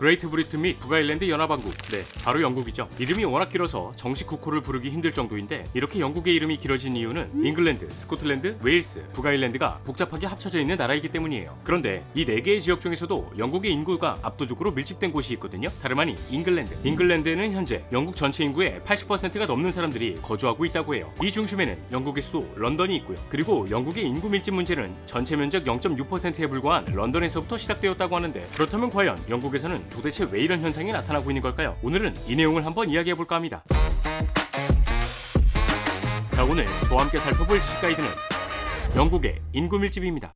그레이트 브리튼 및 북아일랜드 연합왕국 네. 바로 영국이죠. 이름이 워낙 길어서 정식 국호를 부르기 힘들 정도인데 이렇게 영국의 이름이 길어진 이유는 잉글랜드, 스코틀랜드, 웨일스, 북아일랜드가 복잡하게 합쳐져 있는 나라이기 때문이에요. 그런데 이 네 개의 지역 중에서도 영국의 인구가 압도적으로 밀집된 곳이 있거든요. 다름 아닌 잉글랜드. 잉글랜드에는 현재 영국 전체 인구의 80%가 넘는 사람들이 거주하고 있다고 해요. 이 중심에는 영국의 수도 런던이 있고요. 그리고 영국의 인구 밀집 문제는 전체 면적 0.6%에 불과한 런던에서부터 시작되었다고 하는데 그렇다면 과연 영국에서는 도대체 왜 이런 현상이 나타나고 있는 걸까요? 오늘은 이 내용을 한번 이야기해 볼까 합니다. 자 오늘 저와 함께 살펴볼 지식 가이드는 영국의 인구 밀집입니다.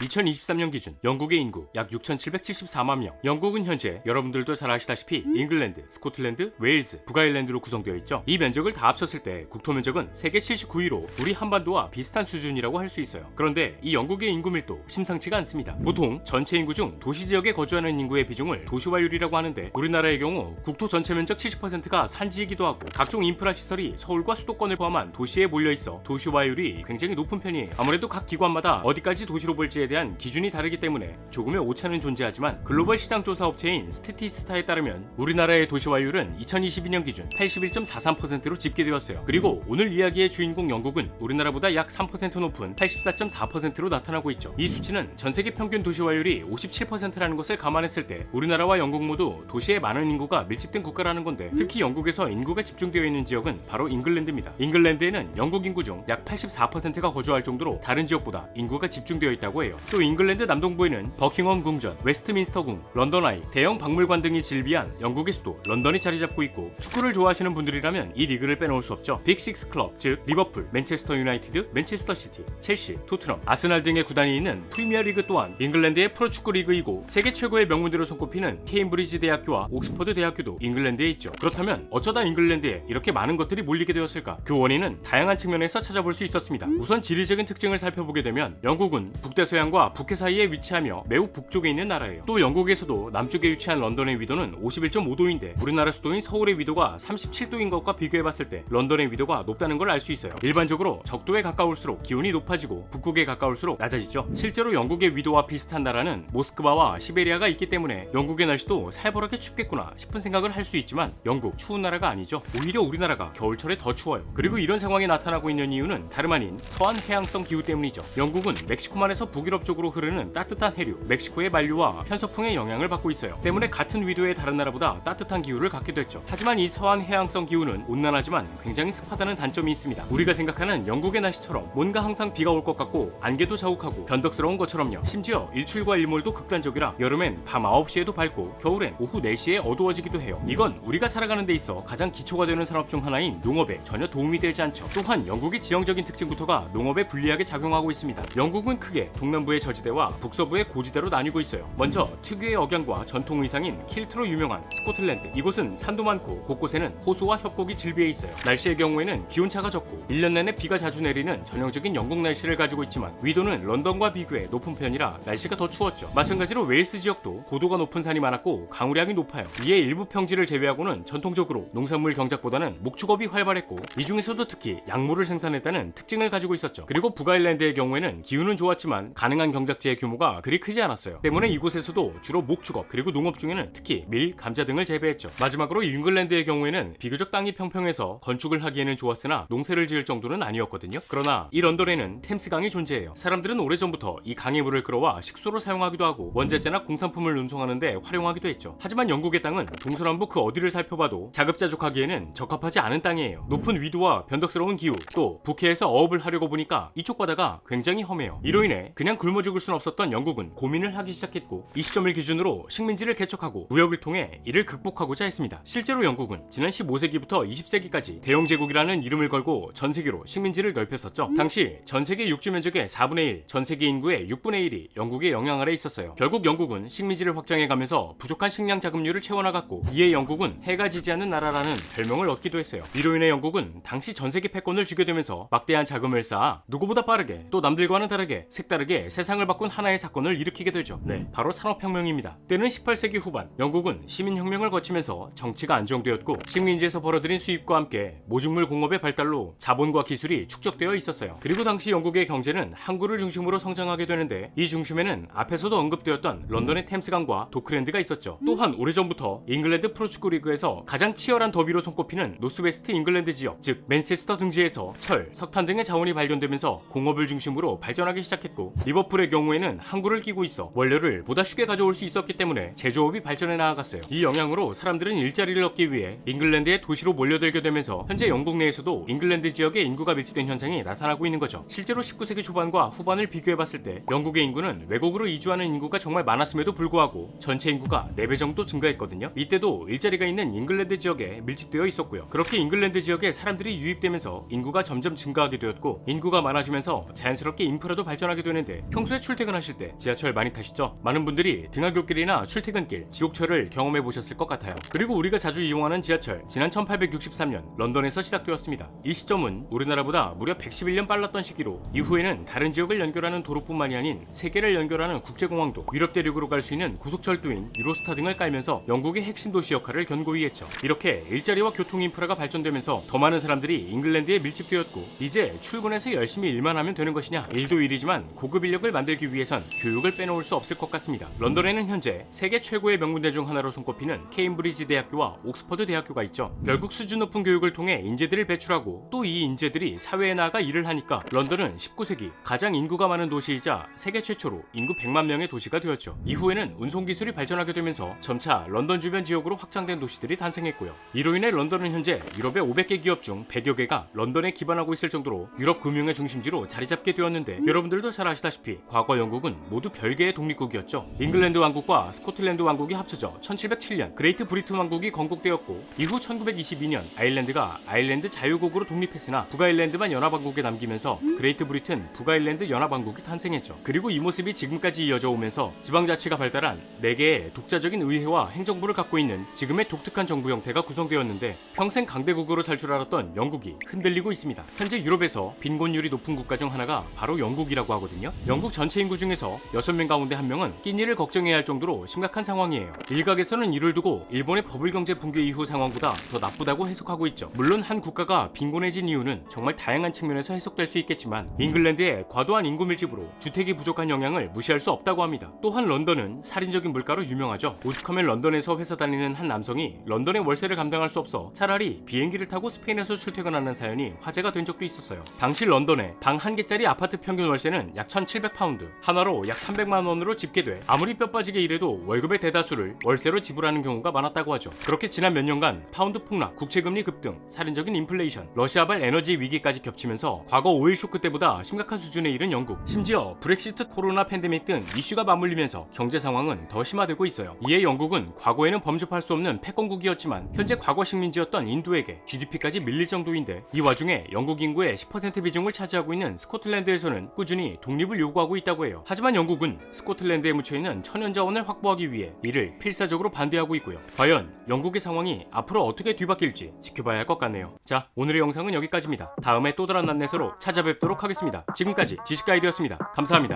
2023년 기준 영국의 인구 약 6,774만 명. 영국은 현재 여러분들도 잘 아시다시피 잉글랜드, 스코틀랜드, 웨일즈, 북아일랜드로 구성되어 있죠. 이 면적을 다 합쳤을 때 국토 면적은 세계 79위로 우리 한반도와 비슷한 수준이라고 할 수 있어요. 그런데 이 영국의 인구 밀도 심상치가 않습니다. 보통 전체 인구 중 도시 지역에 거주하는 인구의 비중을 도시화율이라고 하는데 우리나라의 경우 국토 전체 면적 70%가 산지이기도 하고 각종 인프라 시설이 서울과 수도권을 포함한 도시에 몰려 있어 도시화율이 굉장히 높은 편이에요. 아무래도 각 기관마다 어디까지 도시로 볼지에 대한 기준이 다르기 때문에 조금의 오차는 존재하지만 글로벌 시장 조사 업체인 스태티스타에 따르면 우리나라의 도시화율은 2022년 기준 81.43%로 집계되었어요. 그리고 오늘 이야기의 주인공 영국은 우리나라보다 약 3% 높은 84.4%로 나타나고 있죠. 이 수치는 전 세계 평균 도시화율이 57%라는 것을 감안했을 때 우리나라와 영국 모두 도시에 많은 인구가 밀집된 국가라는 건데 특히 영국에서 인구가 집중되어 있는 지역은 바로 잉글랜드입니다. 잉글랜드에는 영국 인구 중 약 84%가 거주할 정도로 다른 지역보다 인구가 집중되어 있다고 해요. 또 잉글랜드 남동부에는 버킹엄 궁전, 웨스트민스터 궁, 런던 아이, 대형 박물관 등이 질비한 영국의 수도 런던이 자리 잡고 있고 축구를 좋아하시는 분들이라면 이 리그를 빼놓을 수 없죠. 빅식스 클럽, 즉 리버풀, 맨체스터 유나이티드, 맨체스터 시티, 첼시, 토트넘, 아스날 등의 구단이 있는 프리미어 리그 또한 잉글랜드의 프로축구 리그이고 세계 최고의 명문대로 손꼽히는 케임브리지 대학교와 옥스퍼드 대학교도 잉글랜드에 있죠. 그렇다면 어쩌다 잉글랜드에 이렇게 많은 것들이 몰리게 되었을까? 그 원인은 다양한 측면에서 찾아볼 수 있었습니다. 우선 지리적인 특징을 살펴보게 되면 영국은 북대서양 과 북해 사이에 위치하며 매우 북쪽에 있는 나라예요. 또 영국에서도 남쪽에 위치한 런던의 위도는 51.5도인데 우리나라 수도인 서울의 위도가 37도인 것과 비교해봤을 때 런던의 위도가 높다는 걸 알 수 있어요. 일반적으로 적도에 가까울수록 기온이 높아지고 북극에 가까울수록 낮아지죠. 실제로 영국의 위도와 비슷한 나라는 모스크바와 시베리아가 있기 때문에 영국의 날씨도 살벌하게 춥겠구나 싶은 생각을 할 수 있지만 영국 추운 나라가 아니죠. 오히려 우리나라가 겨울철에 더 추워요. 그리고 이런 상황이 나타나고 있는 이유는 다름 아닌 서한 해양성 기후 때문이죠. 영국은 멕시코만에서 북유럽 쪽으로 흐르는 따뜻한 해류, 멕시코의 만류와 편서풍의 영향을 받고 있어요. 때문에 같은 위도의 다른 나라보다 따뜻한 기후를 갖게 됐죠. 하지만 이 서한 해양성 기후는 온난하지만 굉장히 습하다는 단점이 있습니다. 우리가 생각하는 영국의 날씨처럼 뭔가 항상 비가 올 것 같고 안개도 자욱하고 변덕스러운 것처럼요. 심지어 일출과 일몰도 극단적이라 여름엔 밤 9시에도 밝고 겨울엔 오후 4시에 어두워지기도 해요. 이건 우리가 살아가는 데 있어 가장 기초가 되는 산업 중 하나인 농업에 전혀 도움이 되지 않죠. 또한 영국의 지형적인 특징부터가 농업에 불리하게 작용하고 있습니다. 영국은 크게 동남 부의 저지대와 북서부의 고지대로 나뉘고 있어요. 먼저 특유의 억양과 전통 의상인 킬트로 유명한 스코틀랜드. 이곳은 산도 많고 곳곳에는 호수와 협곡이 질비해 있어요. 날씨의 경우에는 기온차가 적고 1년 내내 비가 자주 내리는 전형적인 영국 날씨를 가지고 있지만 위도는 런던과 비교해 높은 편이라 날씨가 더 추웠죠. 마찬가지로 웨일스 지역도 고도가 높은 산이 많았고 강우량이 높아요. 이에 일부 평지를 제외하고는 전통적으로 농산물 경작보다는 목축업이 활발했고 이 중에서도 특히 약물을 생산했다는 특징을 가지고 있었죠. 그리고 북아일랜드의 경우에는 기후는 좋았지만 가능한 경작지의 규모가 그리 크지 않았어요. 때문에 이곳에서도 주로 목축업 그리고 농업 중에는 특히 밀, 감자 등을 재배했죠. 마지막으로 잉글랜드의 경우에는 비교적 땅이 평평해서 건축을 하기에는 좋았으나 농사를 지을 정도는 아니었거든요. 그러나 이 런던에는 템스강이 존재해요. 사람들은 오래전부터 이 강의 물을 끌어와 식수로 사용하기도 하고 원자재나 공산품을 운송하는데 활용하기도 했죠. 하지만 영국의 땅은 동서남부 그 어디를 살펴봐도 자급자족하기에는 적합하지 않은 땅이에요. 높은 위도와 변덕스러운 기후, 또 북해에서 어업을 하려고 보니까 이쪽 바다가 굉장히 험해요. 이로 인해 그냥 굶어 죽을 순 없었던 영국은 고민을 하기 시작했고 이 시점을 기준으로 식민지를 개척하고 무역을 통해 이를 극복하고자 했습니다. 실제로 영국은 지난 15세기부터 20세기까지 대영 제국이라는 이름을 걸고 전 세계로 식민지를 넓혔었죠. 당시 전 세계 육주 면적의 4분의 1, 전 세계 인구의 6분의 1이 영국의 영향 아래 있었어요. 결국 영국은 식민지를 확장해가면서 부족한 식량 자급률을 채워나갔고 이에 영국은 해가 지지 않는 나라라는 별명을 얻기도 했어요. 이로 인해 영국은 당시 전 세계 패권을 쥐게 되면서 막대한 자금을 쌓아 누구보다 빠르게 또 남들과는 다르게 색다르게 세상을 바꾼 하나의 사건을 일으키게 되죠. 네, 바로 산업혁명입니다. 때는 18세기 후반 영국은 시민혁명을 거치면서 정치가 안정되었고 식민지에서 벌어들인 수입과 함께 모직물 공업의 발달로 자본과 기술이 축적되어 있었어요. 그리고 당시 영국의 경제는 항구를 중심으로 성장하게 되는데 이 중심에는 앞에서도 언급되었던 런던의 템스강과 도크랜드가 있었죠. 또한 오래전부터 잉글랜드 프로축구 리그에서 가장 치열한 더비로 손꼽히는 노스웨스트 잉글랜드 지역, 즉 맨체스터 등지에서 철, 석탄 등의 자원이 발견되면서 공업을 중심으로 발전하기 시작했고 리버 풀의 경우에는 항구를 끼고 있어 원료를 보다 쉽게 가져올 수 있었기 때문에 제조업이 발전해 나아갔어요. 이 영향으로 사람들은 일자리를 얻기 위해 잉글랜드의 도시로 몰려들게 되면서 현재 영국 내에서도 잉글랜드 지역의 인구가 밀집된 현상이 나타나고 있는 거죠. 실제로 19세기 초반과 후반을 비교해봤을 때 영국의 인구는 외국으로 이주하는 인구가 정말 많았음에도 불구하고 전체 인구가 4배 정도 증가했거든요. 이때도 일자리가 있는 잉글랜드 지역에 밀집되어 있었고요. 그렇게 잉글랜드 지역에 사람들이 유입되면서 인구가 점점 증가하게 되었고 인구가 많아지면서 자연스럽게 인프라도 발전하게 되는데 평소에 출퇴근하실 때 지하철 많이 타시죠? 많은 분들이 등하굣길이나 출퇴근길, 지옥철을 경험해 보셨을 것 같아요. 그리고 우리가 자주 이용하는 지하철 지난 1863년 런던에서 시작되었습니다. 이 시점은 우리나라보다 무려 111년 빨랐던 시기로 이후에는 다른 지역을 연결하는 도로뿐만이 아닌 세계를 연결하는 국제공항도 유럽 대륙으로 갈 수 있는 고속철도인 유로스타 등을 깔면서 영국의 핵심 도시 역할을 견고히 했죠. 이렇게 일자리와 교통 인프라가 발전되면서 더 많은 사람들이 잉글랜드에 밀집되었고 이제 출근해서 열심히 일만 하면 되는 것이냐 일도 일이지만 고급 인력 을 만들기 위해선 교육을 빼놓을 수 없을 것 같습니다. 런던에는 현재 세계 최고의 명문대 중 하나로 손꼽히는 케임브리지 대학교와 옥스퍼드 대학교가 있죠. 결국 수준 높은 교육을 통해 인재들을 배출하고 또 이 인재들이 사회에 나가 일을 하니까 런던은 19세기 가장 인구가 많은 도시이자 세계 최초로 인구 100만 명의 도시가 되었죠. 이후에는 운송 기술이 발전하게 되면서 점차 런던 주변 지역으로 확장된 도시들이 탄생했고요. 이로 인해 런던은 현재 유럽의 500개 기업 중 100여 개가 런던에 기반하고 있을 정도로 유럽 금융의 중심지로 자리 잡게 되었는데 여러분들도 잘 아시다시피 과거 영국은 모두 별개의 독립국이었죠. 잉글랜드 왕국과 스코틀랜드 왕국이 합쳐져 1707년 그레이트 브리튼 왕국이 건국되었고 이후 1922년 아일랜드가 아일랜드 자유국으로 독립했으나 북아일랜드만 연합왕국에 남기면서 그레이트 브리튼 북아일랜드 연합왕국이 탄생했죠. 그리고 이 모습이 지금까지 이어져 오면서 지방자치가 발달한 4개의 독자적인 의회와 행정부를 갖고 있는 지금의 독특한 정부 형태가 구성되었는데 평생 강대국으로 살 줄 알았던 영국이 흔들리고 있습니다. 현재 유럽에서 빈곤율이 높은 국가 중 하나가 바로 영국이라고 하거든요. 영국 전체 인구 중에서 6명 가운데 한 명은 끼니를 걱정해야 할 정도로 심각한 상황이에요. 일각에서는 이를 두고 일본의 버블 경제 붕괴 이후 상황보다 더 나쁘다고 해석하고 있죠. 물론 한 국가가 빈곤해진 이유는 정말 다양한 측면에서 해석될 수 있겠지만 잉글랜드의 과도한 인구 밀집으로 주택이 부족한 영향을 무시할 수 없다고 합니다. 또한 런던은 살인적인 물가로 유명하죠. 오죽하면 런던에서 회사 다니는 한 남성이 런던의 월세를 감당할 수 없어 차라리 비행기를 타고 스페인에서 출퇴근하는 사연이 화제가 된 적도 있었어요. 당시 런던에 방한 개짜리 아파트 평균 월세는 약 1,700 파운드, 하나로 약 300만 원으로 집계돼 아무리 뼈 빠지게 일해도 월급의 대다수를 월세로 지불하는 경우가 많았다고 하죠. 그렇게 지난 몇 년간 파운드 폭락, 국채금리 급등, 살인적인 인플레이션, 러시아발 에너지 위기까지 겹치면서 과거 오일 쇼크 때보다 심각한 수준에 이른 영국. 심지어 브렉시트, 코로나 팬데믹 등 이슈가 맞물리면서 경제 상황은 더 심화되고 있어요. 이에 영국은 과거에는 범접할 수 없는 패권국이었지만 현재 과거 식민지였던 인도에게 GDP까지 밀릴 정도인데 이 와중에 영국 인구의 10% 비중을 차지하고 있는 스코틀랜드에서는 꾸준히 독립을 요구하고 있다고 해요. 하지만 영국은 스코틀랜드에 묻혀있는 천연 자원을 확보하기 위해 이를 필사적으로 반대하고 있고요. 과연 영국의 상황이 앞으로 어떻게 뒤바뀔지 지켜봐야 할 것 같네요. 자, 오늘의 영상은 여기까지입니다. 다음에 또 다른 안내서로 찾아뵙도록 하겠습니다. 지금까지 지식가이드였습니다. 감사합니다.